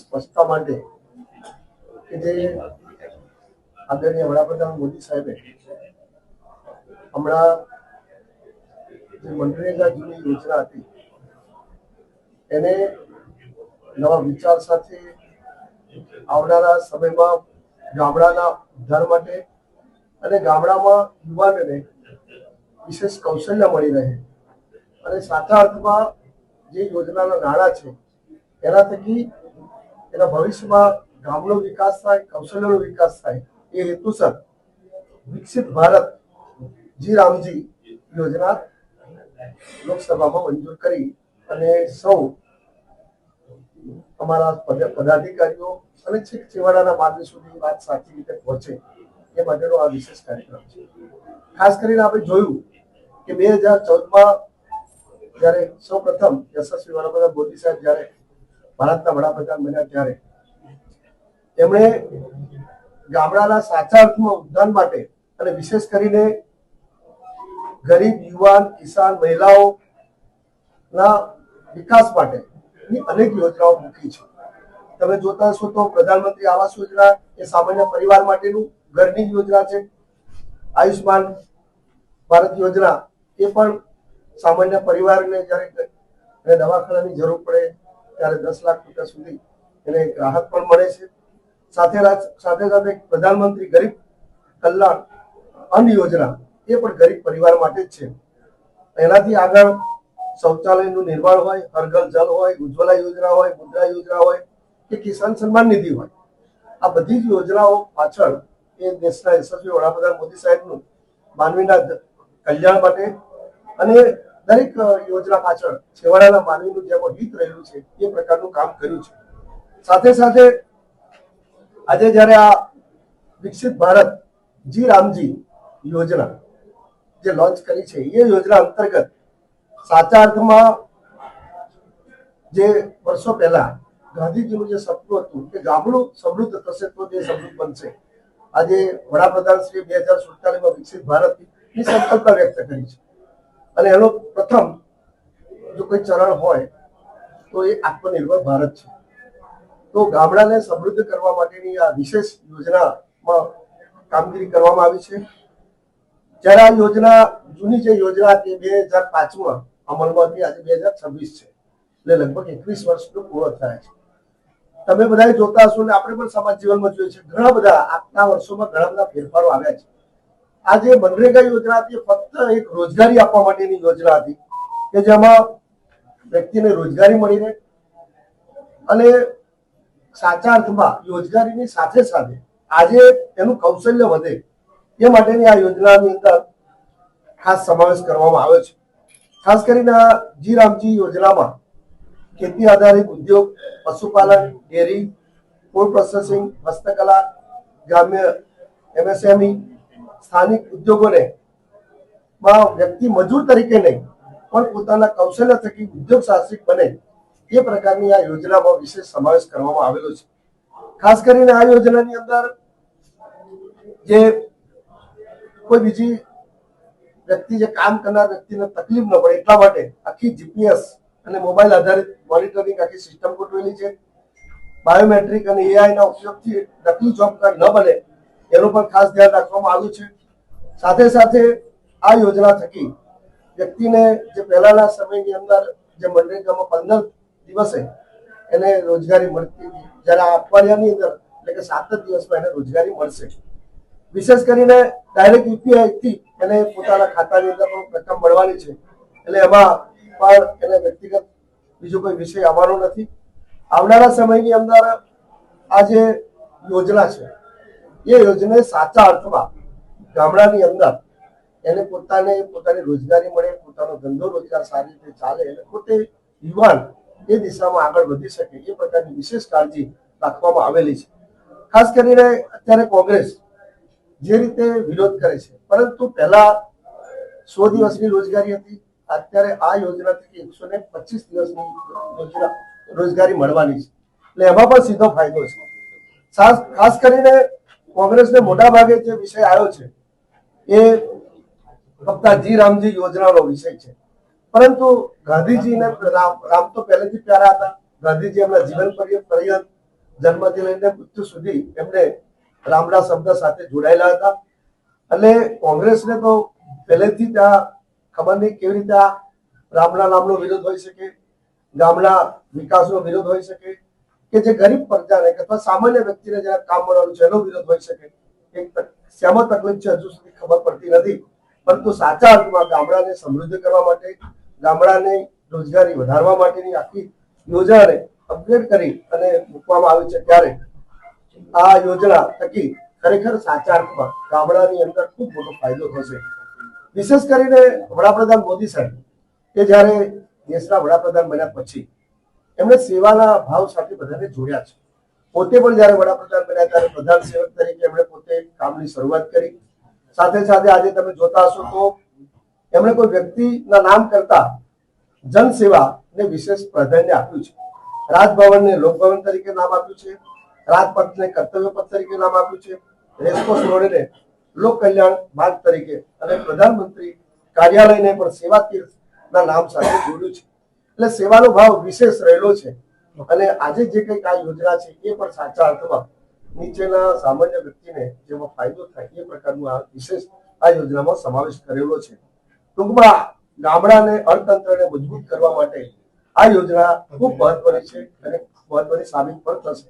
સ્પષ્ટતા માટે કે જે આદરણીય વડાપ્રધાન મોદી સાહેબે હમણાં જે મનરેગા જૂની યોજના હતી, એને નવા વિચાર સાથે આવનારા સમયમાં ગામડાના ઉદ્ધાર માટે અને ગામડામાં યુવાનોને વિશેષ કૌશલ્ય મળી રહે અને સાચા અર્થમાં જે યોજનાના નાણાં છે, એના થકી એના ભવિષ્યમાં ગામનો વિકાસ થાય, કૌશલ્યનો વિકાસ થાય, એ હેતુસર વિકસિત ભારત જી રામજી યોજના લોકસભામાં મંજૂર કરી અને સૌ અમારા પદાધિકારીઓ અને છેક છેવાડાના માર્ગ સુધી વાત સાચી રીતે પહોંચે એ માટેનો આ વિશેષ કાર્યક્રમ છે. ખાસ કરીને આપણે જોયું કે બે હજાર ચૌદમાં જ્યારે સૌ પ્રથમ યશસ્વી વડાપ્રધાન મોદી સાહેબ જ્યારે ભારતના વડાપ્રધાન બન્યા ત્યારે. તેમણે ગામડાના સાચા અર્થમાં ઉદ્ધાર માટે અને વિશેષ કરીને ગરીબ યુવાન, કિસાન મહિલાઓ ના વિકાસ માટે અનેક યોજનાઓ મૂકી છે. તમે જોતા હશો તો પ્રધાનમંત્રી આવાસ યોજના એ સામાન્ય પરિવાર માટેનું ઘરની યોજના છે. આયુષ્માન ભારત યોજના એ પણ સામાન્ય પરિવારને જ્યારે દવાખાનાની જરૂર પડે ત્યારે દસ લાખ રૂપિયા સુધી એને રાહત પણ મળે છે. સાથે સાથે સાથે પ્રધાનમંત્રી ગરીબ કલ્યાણ અન્ન યોજના, એ પણ ગરીબ પરિવાર માટે જ છે. એનાથી આગળ શૌચાલયનું નિર્માણ હોય, હરઘર જલ હોય, ઉજ્જવલા યોજના હોય, મુદ્રા યોજના હોય કે કિસાન સન્માન નિધિ હોય, આ બધી જ યોજનાઓ પાછળ એ દેશના યશસ્વી વડાપ્રધાન મોદી સાહેબનું માનવીના કલ્યાણ માટે અને દરેક યોજના પાછળ છેવાડાના માનવીનું જેમાં હિત રહેલું છે, એ પ્રકારનું કામ કર્યું છે. સાથે સાથે આજે જ્યારે આ વિકસિત ભારત જી રામજી યોજના જે લોન્ચ કરી છે, એ યોજના અંતર્ગત સાચા અર્થમાં જે વર્ષો પહેલા ગાંધીજીનું જે સપનું હતું કે ગામડું સમૃદ્ધ થશે તો જે સમૃદ્ધ બનશે. આજે વડાપ્રધાન શ્રી બે હજાર સુડતાલીસમાં વિકસિત ભારતની સંકલ્પના વ્યક્ત કરી છે. અને એનો પ્રથમ જો કોઈ ચરણ હોય, તો એ આત્મનિર્ભર ભારત છે. તો ગામડાને સમૃદ્ધ કરવા માટેની આ વિશેષ યોજનામાં કામગીરી કરવામાં આવી છે. જ્યારે આ યોજના, જૂની જે યોજના હતી બે હજાર પાંચમાં અમલમાં હતી, આજે બે હજાર છવ્વીસ છે. એટલે લગભગ એકવીસ વર્ષનું પૂર્ણ થાય છે. તમે બધા જોતા હશો ને, આપણે પણ સમાજ જીવનમાં જોઈએ છે, ઘણા બધા આટલા વર્ષોમાં ઘણા બધા ફેરફારો આવ્યા છે. આ જે મનરેગા યોજના હતી ફક્ત એક રોજગારી આપવા માટેની યોજના હતી કે જેમાં વ્યક્તિને રોજગારી મળી રહે અને સાચા અર્થમાં રોજગારીની સાથે સાથે આજે એનું કૌશલ્ય વધે એ માટેની આ યોજનાની અંદર ખાસ સમાવેશ કરવામાં આવ્યો છે. ખાસ કરીને આ જી રામજી યોજનામાં ખેતી આધારિત ઉદ્યોગ, પશુપાલન, ડેરી, ફૂડ પ્રોસેસિંગ, હસ્તકલા, ગ્રામ્ય એમએસએમઈ સ્થાનિક ઉદ્યોગોને વ્યક્તિ મજૂર તરીકે નહીં, પણ પોતાના કૌશલ્ય થકી ઉદ્યોગ સાહસિક બને એ પ્રકારની આ યોજનામાં વિશેષ સમાવેશ કરવામાં આવેલો છે. ખાસ કરીને આ યોજનાની અંદર જે કોઈ બીજી વ્યક્તિ જે કામ કરનાર વ્યક્તિને તકલીફ ન પડે એટલા માટે આખી જીપીએસ અને મોબાઈલ આધારિત મોનિટરિંગ આખી સિસ્ટમ ગોઠવેલી છે. બાયોમેટ્રિક અને એઆઈ ના ઉપયોગથી નકલી જોબ કાર્ડ ન બને એનું પણ ખાસ ધ્યાન રાખવામાં આવ્યું છે. સાથે સાથે આ યોજના થકી વ્યક્તિને જે પહેલાના સમયની અંદર જે મનરેગામાં પંદર દિવસે એને રોજગારી મળતી હતી, જ્યારે આ અઠવાડિયાની અંદર એટલે કે સાત જ દિવસમાં એને રોજગારી મળશે. વિશેષ કરીને ડાયરેક્ટ યુપીઆઈ થી એને પોતાના ખાતાની અંદર પણ રકમ મળવાની છે. એટલે એમાં પણ એને વ્યક્તિગત બીજો કોઈ વિષય આવવાનો નથી. આવનારા સમયની અંદર આ જે યોજના છે એ યોજના સાચા અર્થમાં ગામડાની અંદર એને પોતાને પોતાની રોજગારી મળે, પોતાનો ધંધો રોજગાર સારી રીતે ચાલે અને પોતે યુવાન એ દિશામાં આગળ વધી શકે એ પ્રકારની વિશેષ કાળજી રાખવામાં આવેલી છે. ખાસ કરીને અત્યારે કોંગ્રેસ જે રીતે વિરોધ કરે છે, પરંતુ પહેલા સો દિવસની રોજગારી હતી, અત્યારે આ યોજનાથી એકસો ને પચીસ દિવસની રોજગારી મળવાની છે. એટલે એમાં પણ સીધો ફાયદો છે. ખાસ કરીને કોંગ્રેસને મોટા ભાગે જે વિષય આવ્યો છે, એ ફક્ત જી રામજી યોજનાનો વિષય છે. પરંતુ ગાંધીજીને રામ તો પહેલેથી પ્યારા હતા. ગાંધીજી એમના જીવન પર્યંત જન્મથી લઈને મૃત્યુ સુધી એમને રામડા શબ્દ સાથે જોડાયેલા હતા. એટલે કોંગ્રેસને તો પહેલેથી ત્યાં ખબર નહીં કેવી રીતે આ રામડા નામનો વિરોધ હોઈ શકે ગામડા વિકાસનો વિરોધ હોઈ શકે કે જે ગરીબ પ્રજાને અથવા સામાન્ય વ્યક્તિને જે કામ મળવાનું છે, એનો વિરોધ હોઈ શકે. એક શેમાં તકલીફ છે હજુ સુધી ખબર પડતી નથી. પરંતુ સાચા અર્થમાં ગામડાને સમૃદ્ધ કરવા માટે, ગામડાને રોજગારી વધારવા માટેની આખી યોજનાને અપગ્રેડ કરી અને મૂકવામાં આવી છે ત્યારે આ યોજના થકી ખરેખર સાચા અર્થમાં ગામડાની અંદર ખૂબ મોટો ફાયદો થશે. વિશેષ કરીને વડાપ્રધાન મોદી સાહેબ, કે જ્યારે દેશના વડાપ્રધાન બન્યા પછી એમણે સેવાના ભાવ સાથે બધાને જોડ્યા છે. પોતે પણ જ્યારે વડાપ્રધાન બન્યા ત્યારે પ્રધાન સેવક તરીકે એમણે પોતે કામની શરૂઆત કરી. સાથે સાથે આજે તમે જોતા હશો તો એમણે કોઈ વ્યક્તિના નામ કરતા જનસેવાને વિશેષ પ્રાધાન્ય આપ્યું છે. રાજભવનને લોકભવન તરીકે નામ આપ્યું છે. રાજપથને કર્તવ્ય પથ તરીકે નામ આપ્યું છે. રેસકોર્સ રોડને લોક કલ્યાણ માર્ગ તરીકે અને પ્રધાનમંત્રી કાર્યાલયને પણ સેવા તીર્થના નામ સાથે જોડ્યું છે. એટલે સેવાનો ભાવ વિશેષ રહેલો છે. અને આજે જે કંઈક આ યોજના છે, એ પણ સાચા અર્થમાં નીચેના સામાન્ય વ્યક્તિને જેમાં ફાયદો થાય એ પ્રકારનું આ વિશેષ આ યોજનામાં સમાવેશ કરેલો છે. ટૂંકમાં ગામડાને અર્થતંત્રને મજબૂત કરવા માટે આ યોજના ખૂબ મહત્વની છે અને મહત્વની સાબિત પણ થશે.